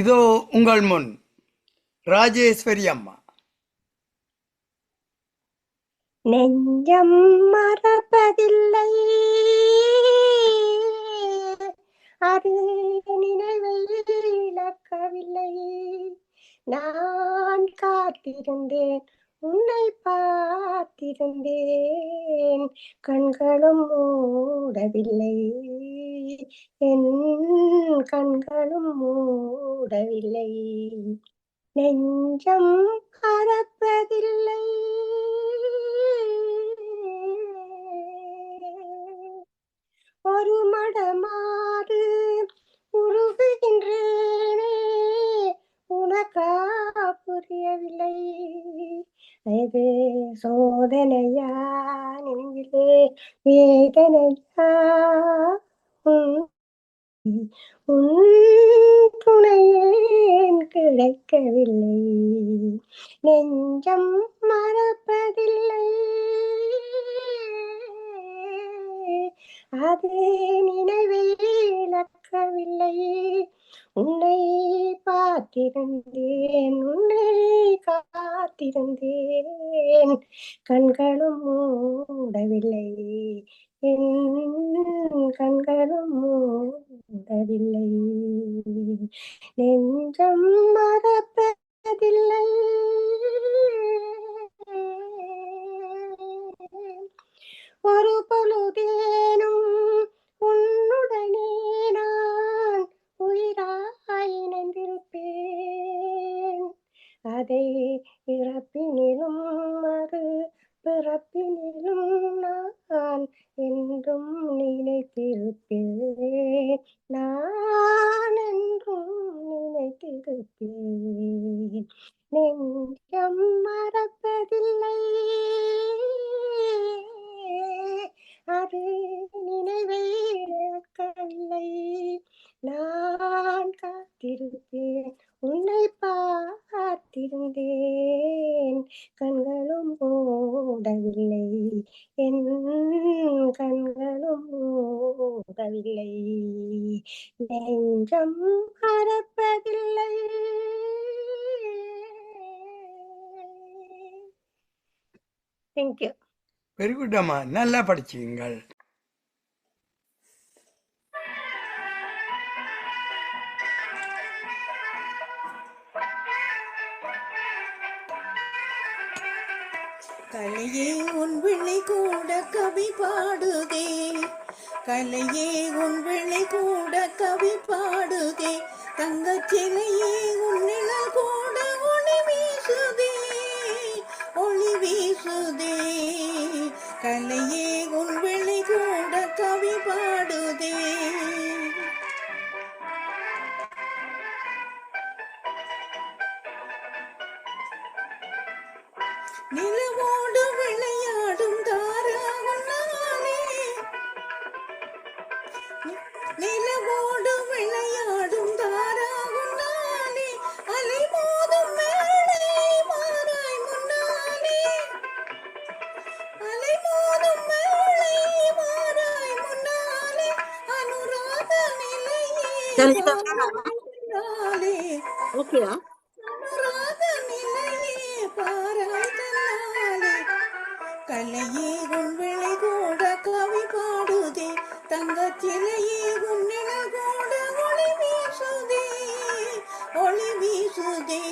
இதோ உங்கள் முன் ராஜேஸ்வரி அம்மா. நெஞ்சம் மறப்பதில்லை. அது நினைவை இழக்கவில்லை. நான் காத்திருந்தேன். உன்னை பார்த்திருந்தேன். கண்களும் மூடவில்லை. என் கண்களும் மூடவில்லை. நெஞ்சம் மறப்பதில்லை ஒரு வேதனையா உன் துணையேன் கிடைக்கவில்லை. நெஞ்சம் மறப்பதில்லை. அது நினைவில் இழக்கவில்லை உன்னை பார்த்திருந்தேன் உன்னை காத்திருந்தேன். கண்களும் மூடவில்லை? என் கண்களும் மூடவில்லை. நெஞ்சம் மறப்பதில்லை. ஒரு பொழுதேனும் உன்னுடனே நான் உயிராய் இணைந்திருப்பேன். அதை இறப்பினே நினைத்திருப்பேன் நெஞ்சம் மறப்பதில்லை. அது நினைவை நான் காத்திருப்பேன். உன்னை பார்த்திருந்தேன். கண்களும் ஓடவில்லை என் கண்களும் ஓடவில்லை நெஞ்சம் மறப்பதில்லை தேங்க்யூ வெரி குட் அம்மா. நல்லா படிச்சீங்கள் கலையே உன் விழி கூட கவி பாடுதே. கலையே உன் விழி கூட கவி பாடுதே. தங்கச் சிலையே உன் கூட ஒளி வீசுதே. ஒளி வீசுதே. கலையே உன் விழி கூட கவி பாடுதே. நிலவோ ஓகேயா கலையே உன் விளை கூட கவி பாடுதே தங்கச் உன் நிழல் கூட ஒளி வீசுதே ஒளி வீசுதே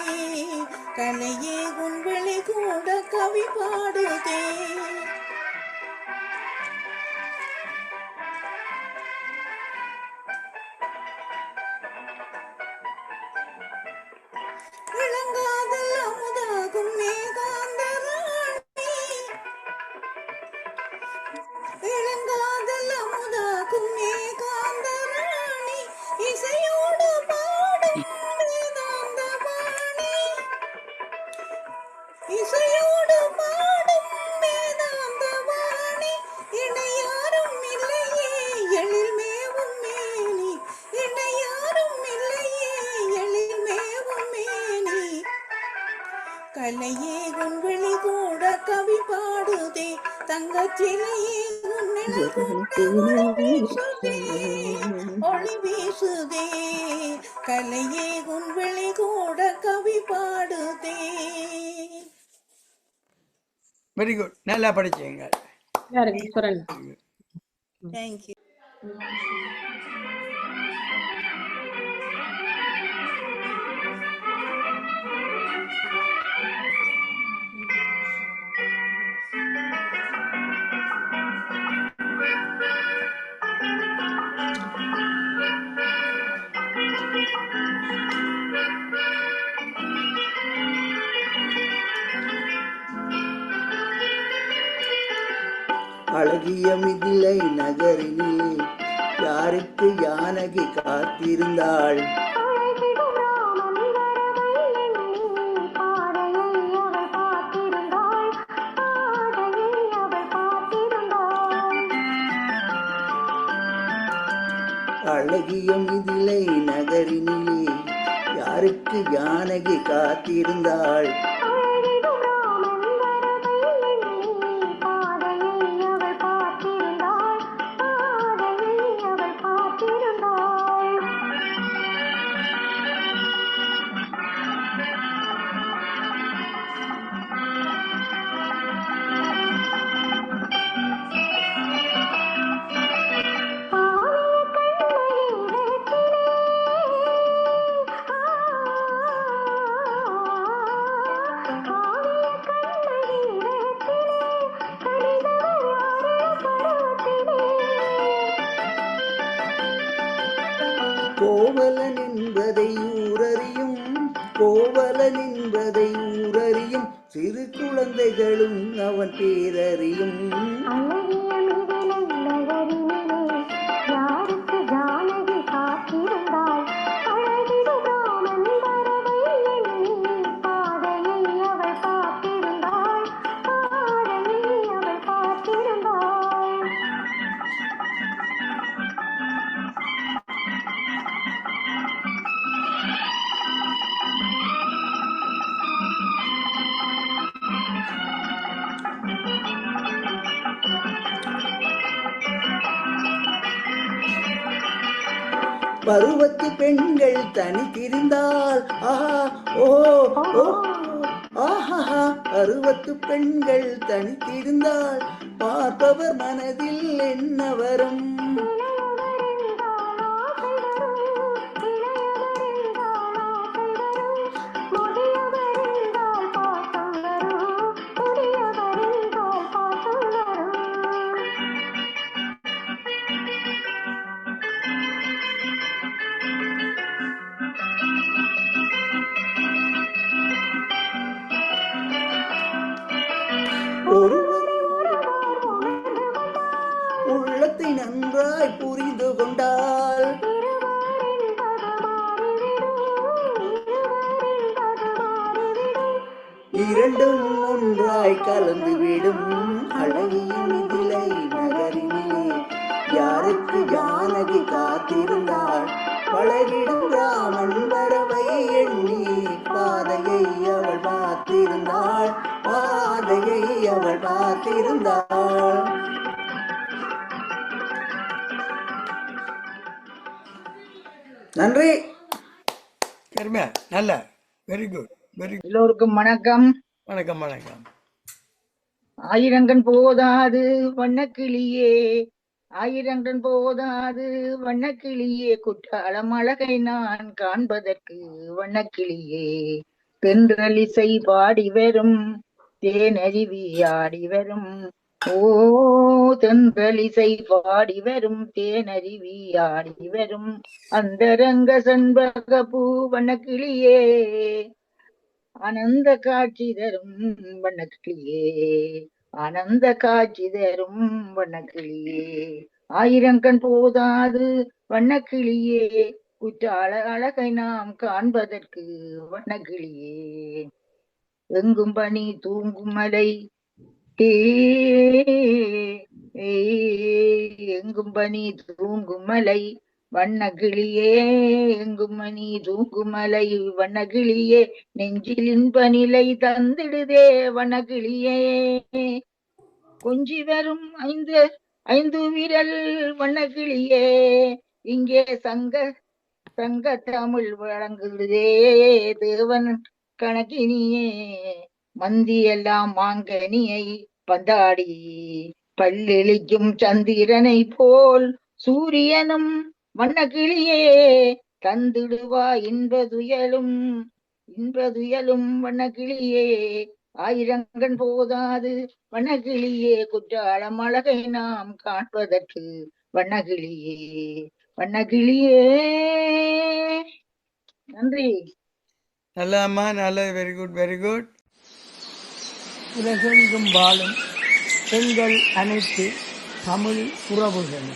கலையே உன் விளை கூட கவி பாடுதே. ஒளி வீசுதே கலையே உன் விழி கூட கவி பாடுதே வெரி குட் நல்லா படிச்சீங்க தேங்க்யூ அழகிய மிதிலை நகரினிலே. யாருக்கு யானகி காத்திருந்தாள்? அழகிய மிதிலை நகரினிலே. யாருக்கு யானகி காத்திருந்தாள்? கோவலன் என்பதை ஊரறியும் கோவலன் என்பதை ஊரறியும் சிறு குழந்தைகளும் அவன் பேரறியும். பருவத்து பெண்கள் தனி திரிந்தால் ஆஹா ஓ ஓ ஆஹா பருவத்து பெண்கள் தனித்திருந்தால் பார்ப்பவர் மனதில் என்ன வரும்? ஒருவர் உள்ளத்தை நன்றாய் புரிந்து கொண்டால் இரண்டும் ஒன்றாய் கலந்துவிடும் அழகியின் இதிலை நகரினே யாருக்கு ஜானகி காத்திருந்தாள்? பழகிடும் அவள் பார்த்திருந்தாள் நன்றி. பெருமை நல்ல வெரி குட் வெரி குட் எல்லோருக்கும் வணக்கம். வணக்கம் வணக்கம். ஆயிரங்கன் போதாது வண்ணக்கிளியே. ஆயிரங்கன் போதாது வண்ணக்கிளியே. குற்றாலம் அழகை நான் காண்பதற்கு வண்ணக்கிளியே. தென்றலிசை பாடி வரும் தேனருவி வரும் ஓ தென்றலிசை பாடி வரும் தேனருவி ஆடி வரும் அந்தரங்க சண்பக பூ வண்ணக்கிளியே. ஆனந்த காட்சி தரும் வண்ணக்கிளியே. ஆனந்த காட்சி தரும் வண்ணக்கிளியே. ஆயிரங்கண் போதாது வண்ணக்கிளியே. குற்றால அழகை நாம் காண்பதற்கு வண்ணக்கிளியே. எங்கும் பணி தூங்கும் மலை ஏ, எங்கும் பணி தூங்கும் மலை வண்ணகிளியே எங்கும் மணி தூங்கும் மலை வண்ணகிளியே நெஞ்சிலின் பனிலை தந்திடுதே. வண்ணகிளியே கொஞ்சி வரும் ஐந்து ஐந்து விரல். வண்ணகிளியே இங்கே சங்க சங்க தமிழ் வழங்குதே. தேவன் கணக்கினியே மந்தியெல்லாம் மாங்கனியை பந்தாடி. பல்லெளிக்கும் சந்திரனை போல் சூரியனும் வண்ணக்கிளியே தந்திடுவா இன்பதுயலும் இன்பதுயலும் வண்ணக்கிளியே. ஆயிரங்கண் போதாது வண்ணகிளியே குற்றாலம் அழகை நாம் காண்பதற்கு வண்ணகிளியே வண்ணகிளியே நன்றி. நல்லம்மா நல்லது வெரி குட் வெரி குட் உலகெங்கும் வாழும் பெண்கள் அனைத்து தமிழ் உறவுகள்